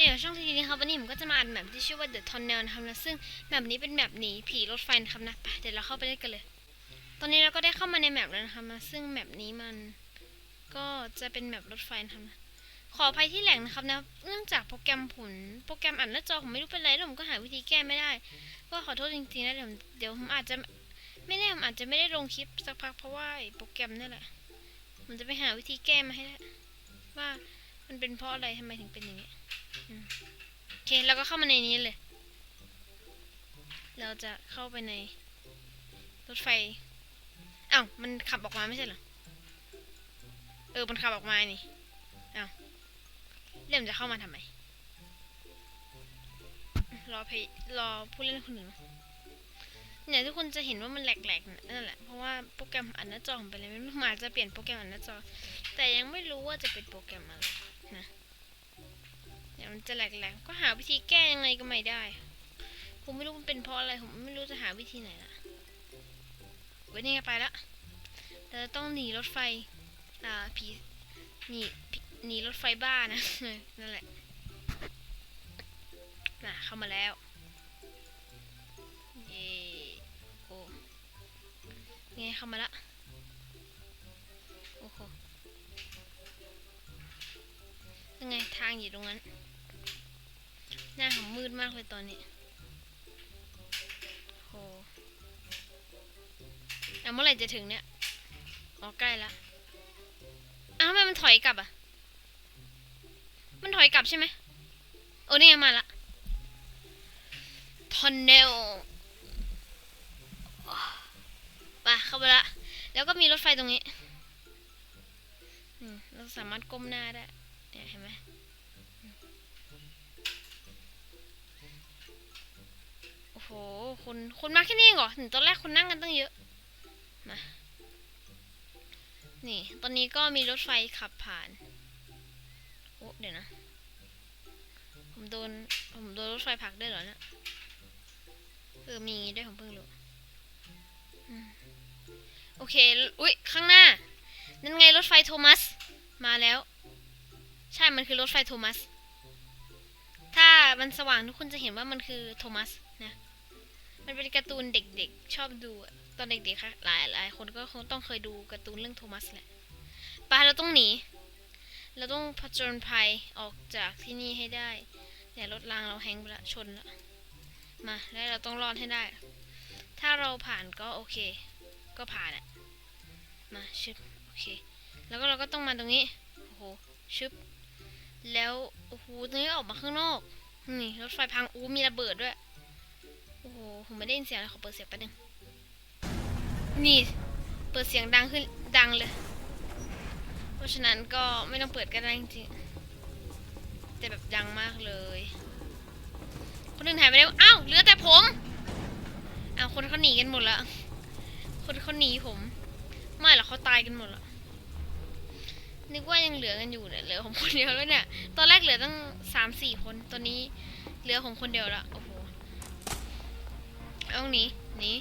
ดีกับช่องทีนี้ครับวันนี้ผมก็จะมาอ่านแมปที่ชื่อว่า The Tunnel นะครับนะซึ่งแมปนี้เป็นแมปหนีผีรถไฟนะครับนะไปเดี๋ยวเราเข้าไปเล่นกันเลย ตอนนี้เราก็ได้เข้ามาในแมปแล้วนะครับนะซึ่งแมปนี้มันก็จะเป็นแมปรถไฟนะครับนะขออภัยที่แหล่งนะครับนะเนื่องจากโปรแกรมผลโปรแกรมอ่านหน้าจอผมไม่รู้เป็นไรแล้วผมก็หาวิธีแก้ไม่ได้ ก็ขอโทษจริงๆนะเดี๋ยวเดี๋ยวผมอาจจะไม่แน่ผมอาจจะไม่ได้ลงคลิปสักพักเพราะว่าโปรแกรมนี่แหละผมจะไปหาวิธีแก้มาให้ได้ว่ามันเป็นเพราะอะไรทำไมถึงเป็นอย่างนี้ โอเคเราก็เข้ามาในนี้เลย เราจะเข้าไปในรถไฟอ้าวมันขับออกมาไม่ใช่เหรอ เออมันขับออกมานี่อ้าวเริ่มจะเข้ามาทำไม รอเพยรอผู้เล่นคนหนึ่งเนี่ยทุกคนจะเห็นว่ามันแหลกๆนั่นแหละ เพราะว่าโปรแกรมอันหน้าจอผมไปเลยไม่รู้มาจะเปลี่ยนโปรแกรมอันหน้าจอ แต่ยังไม่รู้ว่าจะเป็นโปรแกรมอะไรนะ ดี๋ยวมันจะแหลกๆ ก็หาวิธีแก้ยังไงก็ไม่ได้ ผมไม่รู้มันเป็นเพราะอะไร ผมไม่รู้จะหาวิธีไหนละเว้ยนี่ไงไปละเราจะต้องหนีรถไฟ อ่า ผีหนีหนีรถไฟบ้านะ นั่นแหละ น่ะ เข้ามาแล้วเย่โอ้ไงเข้ามาละ โอ้โหยังไงทางอยู่ตรงนั้น หน้าผมมืดมากเลยตอนนี้โหแล้วเมื่อไหร่จะถึงเนี่ยอ๋อใกล้ละอ้าวทำไมมันถอยกลับอะ มันถอยกลับใช่ไหมโอ้นี่ไงมาละทอนเนลไปเข้าไปละ แล้วก็มีรถไฟตรงนี้ เราสามารถก้มหน้าได้ เนี่ยเห็นไหม คนคนมาแค่นี้เหรอถึงตอนแรกคนนั่งกันตั้งเยอะ มา นี่ ตอนนี้ก็มีรถไฟขับผ่าน โอ้ เดี๋ยวนะ ผมโดน ผมโดนรถไฟผักได้วยเหรอเนี่ยเออ มีงี้ด้วยผมเพิ่งรู้โอเค อุ๊ย ข้างหน้า นั่นไงรถไฟโทมัส มาแล้ว ใช่ มันคือรถไฟโทมัส ถ้ามันสว่างทุกคนจะเห็นว่ามันคือโทมัส มันเป็นการ์ตูนเด็กๆ ชอบดูตอนเด็กๆค่ะหลายหลายคนก็คงต้องเคยดูการ์ตูนเรื่องโทมัสแหละไปเราต้องหนี เราต้องผจญภัยออกจากที่นี่ให้ได้เนี่ยรถรางเราแฮงก์ไปละชนละมาแล้วเราต้องรอดให้ได้ ถ้าเราผ่านก็โอเค ก็ผ่านอะมาชึบโอเค แล้วก็เราก็ต้องมาตรงนี้โอ้โหชึบแล้วโอ้โหตรงนี้ออกมาข้างนอกนี่รถไฟพังอู้มีระเบิดด้วย โอ้โห ผมไม่ได้ยินเสียงเลยขอเปิดเสียงแป๊บนึง นี่ เปิดเสียงดังขึ้น ดังเลย เพราะฉะนั้นก็ไม่ต้องเปิดก็ได้จริงๆแต่แบบดังมากเลย คนอื่นหายไปแล้วอ้าวเหลือแต่ผมอ้าวคนเขาหนีกันหมดละ คนเขาหนีผม ไม่หรอกเขาตายกันหมดละนึกว่ายังเหลือกันอยู่เนี่ยเหลือผมคนเดียวแล้วเนี่ย ตอนแรกเหลือตั้งสามสี่คน ตอนนี้เหลือผมคนเดียวละโอ้โห เอาหนีหนี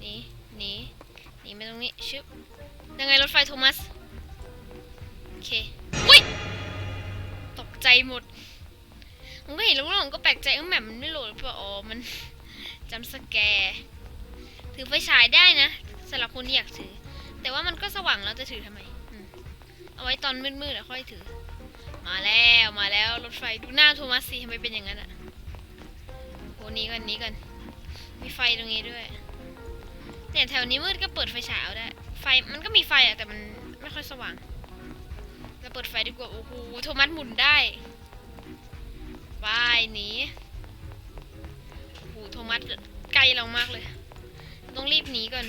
หนีหนีหนีมาตรงนี้ชึบยังไงรถไฟโทมัสโอเคอุ้ยตกใจหมดผมก็เห็นแล้วผมก็แปลกใจว่าแหมปมันไม่โหลดหรือเปล่าอ๋อมันจำสแกร์ถือไฟฉายได้นะสำหรับคนที่อยากถือ แต่ว่ามันก็สว่างแล้วจะถือทำไมเอาไว้ตอนมืดๆแล้วค่อยถือ มาแล้วมาแล้วรถไฟดูหน้าโทมัสสิทำไมเป็นอย่างนั้นอะโหนี้กันนี้กัน มีไฟตรงนี้ด้วยเนี่ยแถวนี้มืดก็เปิดไฟฉายเอาได้ ไฟมันก็มีไฟอะแต่มันไม่ค่อยสว่างเราเปิดไฟดีกว่า โอ้โห โทมัสหมุนได้วายหนีโอ้โห โทมัสใกลเรามากเลย ต้องรีบหนีก่อน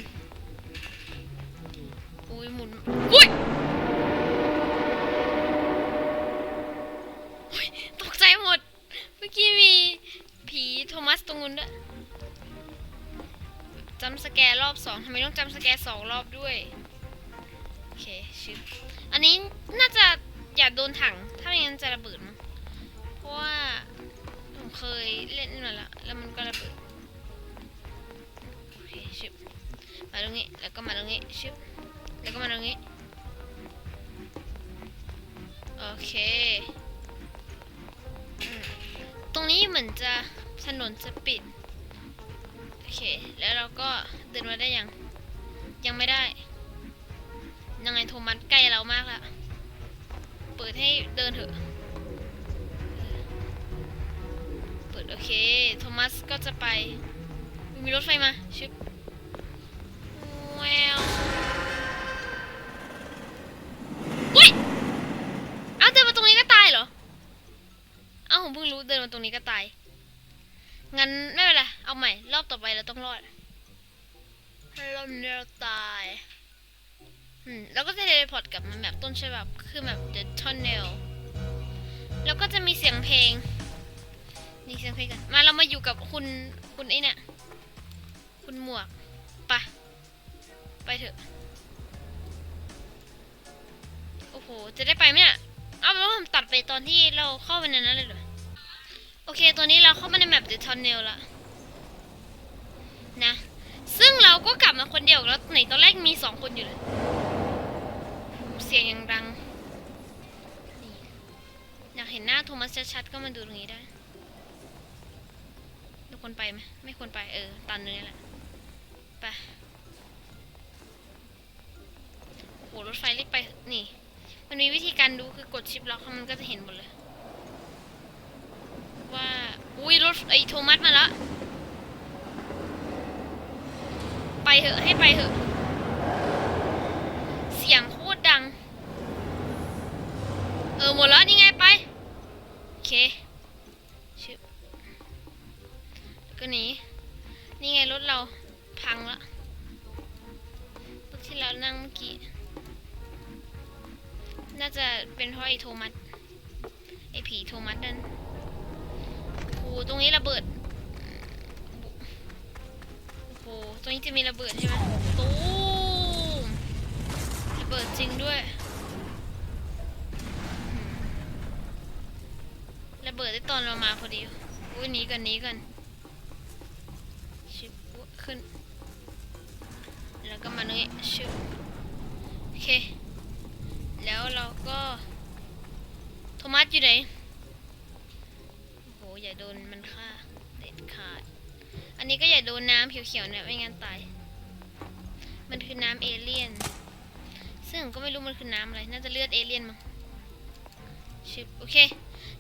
อุ้ยหมุน อุ้ยตกใจหมด เมื่อกี้มีผีโทมัสตรงนู้นด้วย จำสแกรรอบสองทำไมต้องจำสแกรสองรอบด้วย โอเคชิบอันนี้น่าจะอย่าโดนถัง ถ้าไม่งั้นจะระเบิดมั้งเพราะว่าผมเคยเล่นมาแล้วแล้วมันก็ระเบิด โอเคชิบมาตรงนี้ แล้วก็มาตรงนี้ชิบแล้วก็มาตรงนี้ โอเคอืมนี้เหมือนจะถนนจะปิด เค แล้วเราก็เดินมาได้ยัง ยังไม่ได้ ยังไงโทมัสใกล้เรามากละเปิดให้เดินเถอะเปิดโอเค โทมัสก็จะไป มีรถไฟมา ชึบแววอุ้ยอ้าวเดินมาตรงนี้ก็ตายเหรอ อ้าผมเพิ่งรู้เดินมาตรงนี้ก็ตาย งั้นไม่เป็นไร เอาใหม่ รอบต่อไปเราต้องรอดรอบนี้เราตายอืมแล้วก็จะเทเลพอร์ตกลับมาแบบต้นฉบับคือแบบ The Tunnel แล้วก็จะมีเสียงเพลง นี่เสียงเพลงกัน มาเรามาอยู่กับคุณคุณไอ้เนี่ยคุณหมวกไปะไปเถอะ โอ้โห จะได้ไปไหมเนี่ย เอาเป็นว่าผมตัดไปตอนที่เราเข้าไปในนั้นเลยเหรอ โอเค ตัวนี้เราเข้ามาในแมป The Tunnel ละนะ ซึ่งเราก็กลับมาคนเดียวแล้วไหนตอนแรกมีสองคนอยู่เลย เสียงยังดัง อยากเห็นหน้าโทมัสชัดๆก็มาดูตรงนี้ได้เราควรไปไหมไม่ควรไปเออ ตันตรงนี้แหละ ไปโหรถไฟเล็กไป นี่ มันมีวิธีการดูคือกดชิปล็อกมันก็จะเห็นหมดเลย ว่า อุ้ยรถไอโทมัสมาแล้วไปเถอะให้ไปเถอะ เสียงโคตรดัง เออหมดแล้วนี่ไงไป โอเคชิบก็หนี นี่ไงรถเราพังละรถที่เรานั่งเมื่อกี้ น่าจะเป็นเพราะไอ้โทมัส ไอ้ผีโทมัสนั่นโอ้โหต รงนี้ระเบิด โอ้โห ตรงนี้จะมีระเบิดใช่ไหมตูมระเบิดจริงด้วย ระเบิดได้ตอนเรามาพอดีอุ้ยหนีกันหนีกันชิบขึ้น แล้วก็มาตรงนี้ชิบโอเค แล้วเราก็ โทมัสอยู่ไหน อ้โหอย่าโดนมันฆ่าเด็ดขาด อันนี้ก็อย่าโดนน้ำเขียวๆนี่ไม่งั้นตาย มันคือน้ำเอเลี่ยน ซึ่งก็ไม่รู้มันคือน้ำอะไร น่าจะเลือดเอเลี่ยนมั้งชิบโอเค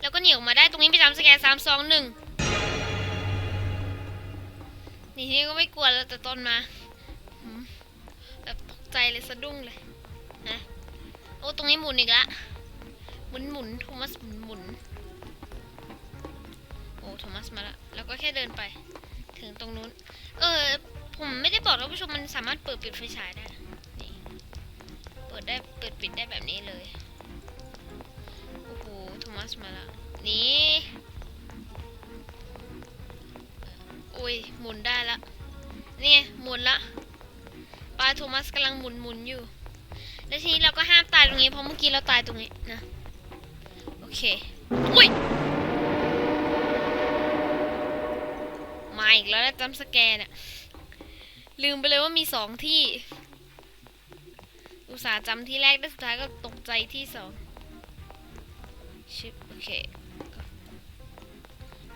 แล้วก็หนีออกมาได้ตรงนี้ไปตามสแกนสามสองหนึ่งนี่ที่ก็ไม่กลัวแล้วแต่ตอนมาแบบตกใจเลยสะดุ้งเลยนะโอ้ตรงนี้หมุนอีกละหมุนหมุนโทมัสหมุนหมุน โทมัสมาแล้วแล้วก็แค่เดินไป ถึงตรงนู้น เออ ผมไม่ได้บอกท่านผู้ชมมันสามารถเปิดปิดไฟฉายได้นี่เปิดได้เปิดปิดได้แบบนี้เลยโอ้โหโทมัสมาแล้วนี่โอ้ยหมุนได้ละนี่หมุนละปลาโทมัสกำลังหมุนหมุนอยู่ แล้วทีนี้เราก็ห้ามตายตรงนี้เพราะเมื่อกี้เราตายตรงนี้นะ โอเคอุ้ย มาอีกแล้วนะจำสแกนอะลืมไปเลยว่ามีสองที่ อุตส่าห์จำที่แรกได้สุดท้ายก็ตกใจที่สองชิปโอเค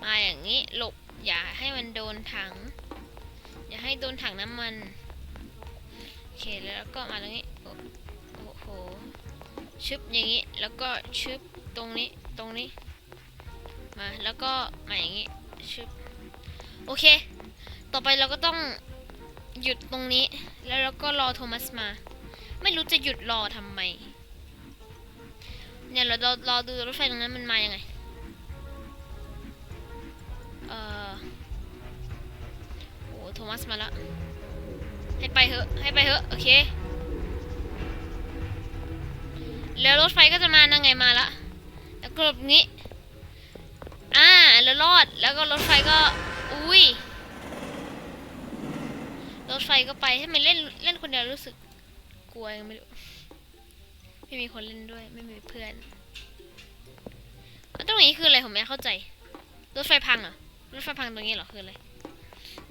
มาอย่างนี้หลบอย่าให้มันโดนถัง อย่าให้โดนถังน้ำมัน โอเคแล้วก็มาตรงนี้ โอ้โอ้โหชึบอย่างนี้แล้วก็ชึบตรงนี้ตรงนี้ มาแล้วก็มาอย่างนี้ชึบ โอเค ต่อไปเราก็ต้องหยุดตรงนี้ แล้วเราก็รอโทมัสมา ไม่รู้จะหยุดรอทำไม เนี่ยเรารอรอดูรถไฟตรงนั้นมันมายังไง เออโอ้โทมัสมาแล้ว ให้ไปเถอะ ให้ไปเถอะ โอเค แล้วรถไฟก็จะมานั่งไงมาละ แล้วก็แบบนี้ อ่า แล้วรอด แล้วก็รถไฟก็ อุ้ยรถไฟก็ไปให้มันเล่นเล่นคนเดียวรู้สึกกลัวยังไม่รู้ไม่มีคนเล่นด้วย ไม่มีเพื่อนแล้วตรงนี้คืออะไรผมไม่เข้าใจ รถไฟพังเหรอ รถไฟพังตรงนี้เหรอคืออะไร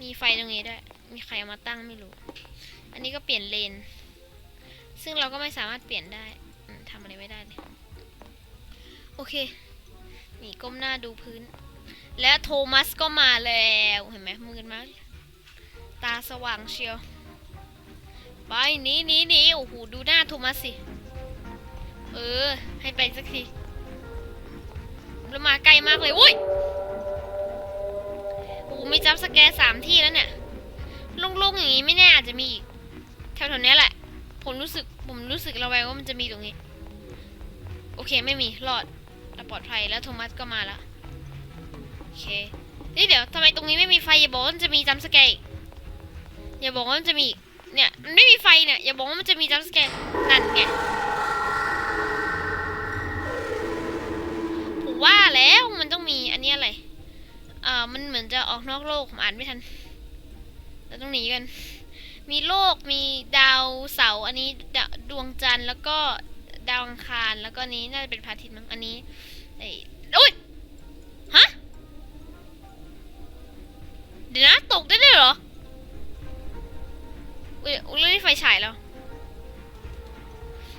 มีไฟตรงนี้ด้วย มีใครเอามาตั้งไม่รู้ อันนี้ก็เปลี่ยนเลน ซึ่งเราก็ไม่สามารถเปลี่ยนได้ทำอะไรไม่ได้เลย โอเคนี่ก้มหน้าดูพื้น และโทมัสก็มาแล้วเห็นไหมมืดมากตาสว่างเชียวไปหนีหนีหนีโอ้โหดูหน้าโทมัสสิเออ ให้ไปสักทีแล้วมาใกล้มากเลยอุ้ยโอ้โหมีจัมป์สแกร์สามที่แล้วเนี่ยโล่งๆอย่างนี้ไม่แน่อาจจะมีอีกแถวๆนี้แหละ ผมรู้สึกผมรู้สึกระแวงว่ามันจะมีตรงนี้ โอเคไม่มีรอดเราปลอดภัยแล้วโทมัสก็มาแล้ว เค นี่เดี๋ยวทำไมตรงนี้ไม่มีไฟอย่าบอกว่ามันจะมีจัมสแกร์อย่าบอกว่ามันจะมีเนี่ยมันไม่มีไฟเนี่ยอย่าบอกว่ามันจะมีจัมสแกร์นั่นไงผมว่าแล้วมันต้องมีอันนี้อะไรอ่ามันเหมือนจะออกนอกโลกผมอ่านไม่ทันเราต้องหนีกัน มีโลกมีดาวเสาร์อันนี้ดดวงจันทร์แล้วก็ดาวอังคารแล้วก็นี้น่าจะเป็นพระอาทิตย์มั้งอันนี้ไอ้โอุ้ย ยอุ้ยเรื่องไฟฉายแล้ว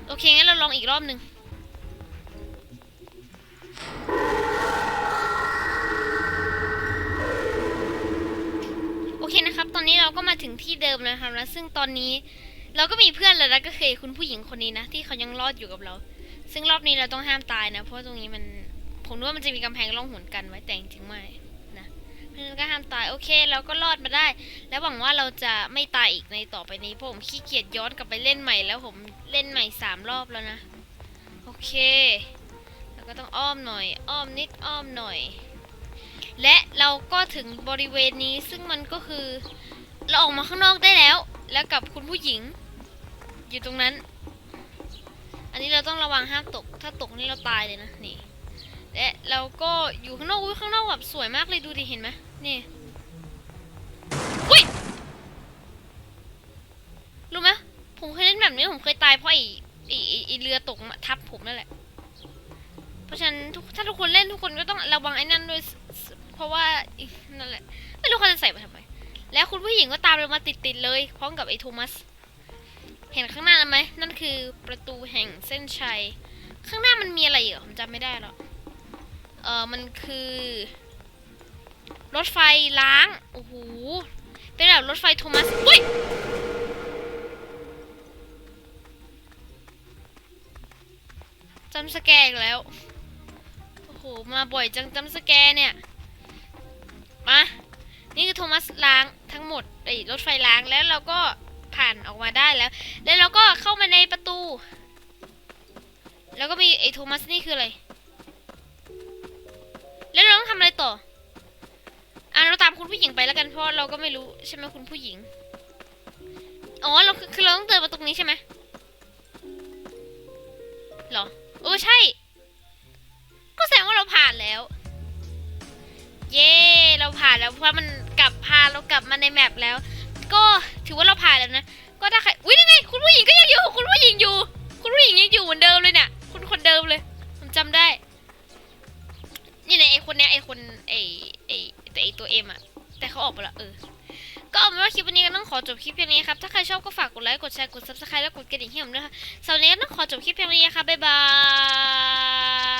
โอเคงั้นเราลองอีกรอบหนึ่งโอเคนะครับ ตอนนี้เราก็มาถึงที่เดิมแล้วครับแล้วซึ่งตอนนี้เราก็มีเพื่อนแล้วนะก็คือคุณผู้หญิงคนนี้นะ ที่เขายังรอดอยู่กับเรา ซึ่งรอบนี้เราต้องห้ามตายนะ เพราะตรงนี้มันผมว่ามันจะมีกำแพงร่องหนกันไว้แต่จริงๆไม่ เพราะฉะนั้นก็ห้ามตายโอเคเราก็รอดมาได้ แล้วหวังว่าเราจะไม่ตายอีกในต่อไปนี้ผมขี้เกียจย้อนกลับไปเล่นใหม่แล้วผมเล่นใหม่สามรอบแล้วนะ โอเคแล้วก็ต้องอ้อมหน่อย อ้อมนิดอ้อมหน่อย และเราก็ถึงบริเวณนี้ซึ่งมันก็คือ เราออกมาข้างนอกได้แล้ว แล้วกับคุณผู้หญิง อยู่ตรงนั้น อันนี้เราต้องระวังห้ามตก ถ้าตกนี่เราตายเลยนะนี่ และเราก็อยู่ข้างนอกอุ้ยข้างนอกแบบสวยมากเลยดูดิเห็นไหมนี่อุ้ยรู้ไหมผมเคยเล่นแบบนี้ผมเคยตายเพราะไอ้ไอ้ไอ้เรือตกมาทับผมนั่นแหละ เพราะฉะนั้นทุกถ้าทุกคนเล่นทุกคนก็ต้องระวังไอ้นั่นด้วยเพราะว่านั่นแหละไม่รู้เขาจะใส่มาทำไมแล้วคุณผู้หญิงก็ตามเรามาติดๆเลยพร้อมกับไอ้โทมัสเห็นข้างหน้าไหมนั่นคือประตูแห่งเส้นชัย ข้างหน้ามันมีอะไรอีกเหรอผมจำไม่ได้แล้ว เออมันคือ รถไฟล้าง โอ้โห เป็นแบบรถไฟโทมัสอุ้ยจำสแกอีกแล้ว โอ้โห มาบ่อยจังจำสแกเนี่ย มา นี่คือโทมัสล้างทั้งหมดไอ้รถไฟล้างแล้วเราก็ผ่านออกมาได้แล้ว แล้วเราก็เข้ามาในประตู แล้วก็มีไอ้โทมัสนี่คืออะไร แล้วเราต้องทำอะไรต่อ อะเราตามคุณผู้หญิงไปแล้วกันเพราะเราก็ไม่รู้ใช่ไหมคุณผู้หญิง อ๋อเราคือเราต้องเดินมาตรงนี้ใช่ไหมหรอเออใช่ ก็แสดงว่าเราผ่านแล้ว เย้เราผ่านแล้วเพราะมันกลับพาเรากลับมาในแมปแล้ว ก็ถือว่าเราผ่านแล้วนะก็ถ้าใครอุ้ยนี่ไงคุณผู้หญิงก็ยังอยู่ คุณผู้หญิงอยู่ คุณผู้หญิงยังอยู่เหมือนเดิมเลยเนี่ยคุณคนเดิมเลยผมจำได้ นี่ไงไอคนเนี้ยไอคนไอไอแต่ไอตัวเอ็มอะแต่เขาออกไปละเออ ก็เอาเป็นว่าคลิปวันนี้ก็ต้องขอจบคลิปเพียงนี้ครับ ถ้าใครชอบก็ฝากกดไลค์ กดแชร์ กดซับสไครต์แล้วกดกระดิ่งให้ผมด้วยค่ะสำหรับวันนี้ก็ต้องขอจบคลิปเพียงนี้ครับบ๊ายบาย